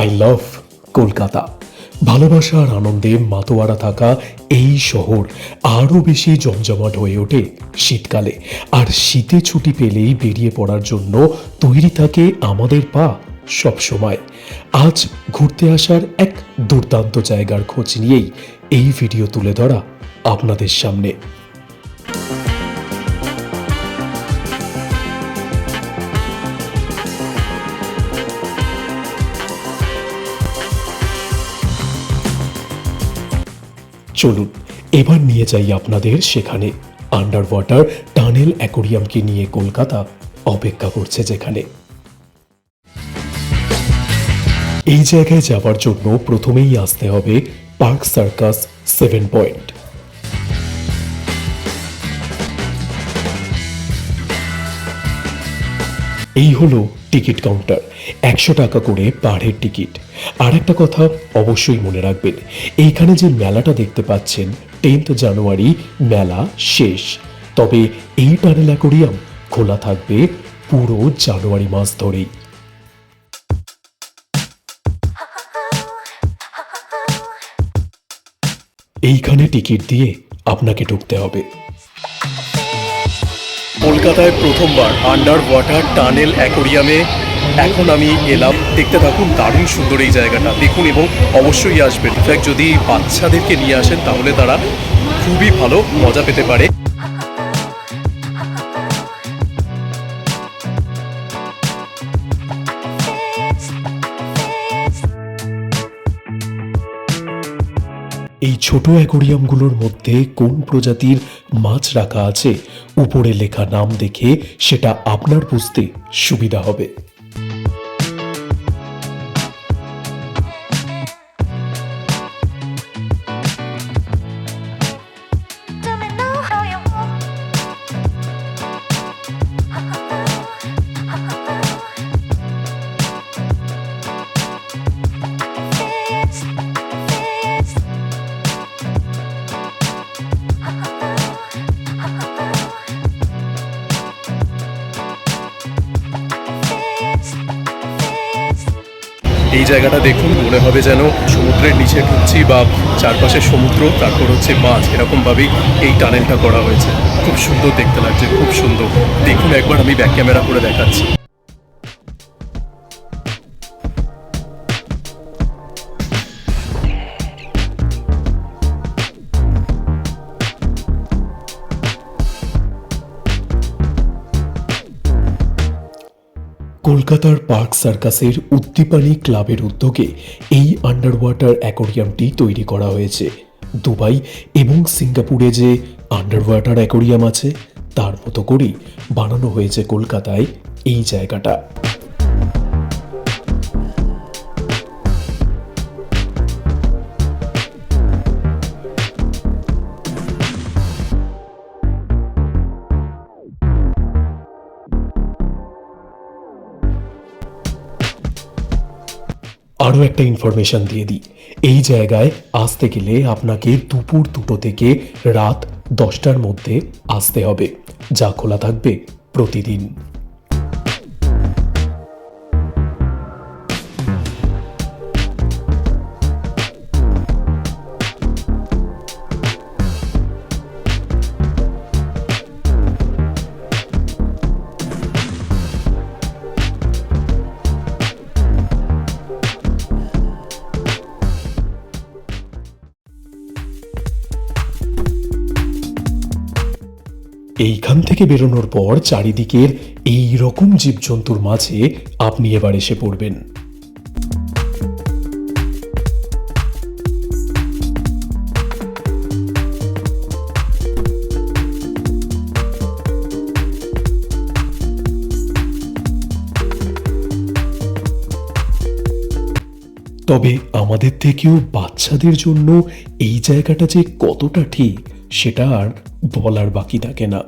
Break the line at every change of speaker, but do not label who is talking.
I love Kolkata. ভালোবাসা আর আনন্দে মাতোয়ারা থাকা এই শহর আরও বেশি জমজমাট হয়ে ওঠে শীতকালে। আর শীতে ছুটি পেলেই বেরিয়ে পড়ার জন্য তৈরি থাকে আমাদের পা সব সময়। আজ ঘুরতে আসার এক দুর্দান্ত জায়গার খোঁজ নিয়েই এই ভিডিও তুলে ধরা আপনাদের সামনে। চলুন, এবার নিয়ে যাই আপনাদের সেখানে। আন্ডার ওয়াটার টানেল অ্যাকোরিয়ামকে নিয়ে কলকাতা অপেক্ষা করছে যেখানে। এই জায়গায় যাওয়ার জন্য প্রথমেই আসতে হবে পার্ক সার্কাস সেভেন পয়েন্ট এই হলো টিকিট কাউন্টার। একশো টাকা করে পার টিকিট। আর একটা কথা অবশ্যই মনে রাখবেন, এইখানে যে মেলাটা দেখতে পাচ্ছেন, টেন্থ জানুয়ারি মেলা শেষ। তবে এই টানেল অ্যাকোরিয়াম খোলা থাকবে পুরো জানুয়ারি মাস ধরেই। এইখানে টিকিট দিয়ে আপনাকে ঢুকতে হবে। কলকাতায় প্রথমবার আন্ডার ওয়াটার টানেল অ্যাকোরিয়ামে এখন আমি এলাম। দেখতে থাকুন, দারুণ সুন্দর এই জায়গাটা। দেখুন এবং অবশ্যই আসবেন। ইনফ্যাক্ট যদি বাচ্চাদেরকে নিয়ে আসেন, তাহলে তারা খুবই ভালো মজা পেতে পারে। এই ছোট অ্যাকোরিয়ামগুলোর মধ্যে কোন প্রজাতির মাছ রাখা আছে? উপরে লেখা নাম দেখে সেটা আপনার বুঝতে সুবিধা হবে।
এই জায়গাটা দেখুন, মনে হবে যেন সমুদ্রের নিচে ঢুকছি বা চারপাশে সমুদ্র, তারপর হচ্ছে মাছ। এরকমভাবেই এই টানেলটা করা হয়েছে। খুব সুন্দর দেখতে লাগছে, খুব সুন্দর। দেখুন একবার আমি ব্যাক ক্যামেরা করে দেখাচ্ছি।
কলকাতার পার্ক সার্কাসের উদ্দীপানি ক্লাবের উদ্যোগে এই আন্ডার ওয়াটার অ্যাকোরিয়ামটি তৈরি করা হয়েছে। দুবাই এবং সিঙ্গাপুরে যে আন্ডার ওয়াটার অ্যাকোরিয়াম আছে, তার মতো করেই বানানো হয়েছে কলকাতায় এই জায়গাটা। আরও একটা ইনফরমেশান দিয়ে দিই। এই জায়গায় আসতে গেলে আপনাকে দুপুর দুটো থেকে রাত দশটার মধ্যে আসতে হবে। যা খোলা থাকবে প্রতিদিন। এইখান থেকে বেরোনোর পর চারিদিকের এই রকম জীবজন্তুর মাঝে আপনি এবার এসে পড়বেন। তবে আমাদের থেকেও বাচ্চাদের জন্য এই জায়গাটা যে কতটা ঠিক সেটা আর বলার বাকি থাকে না।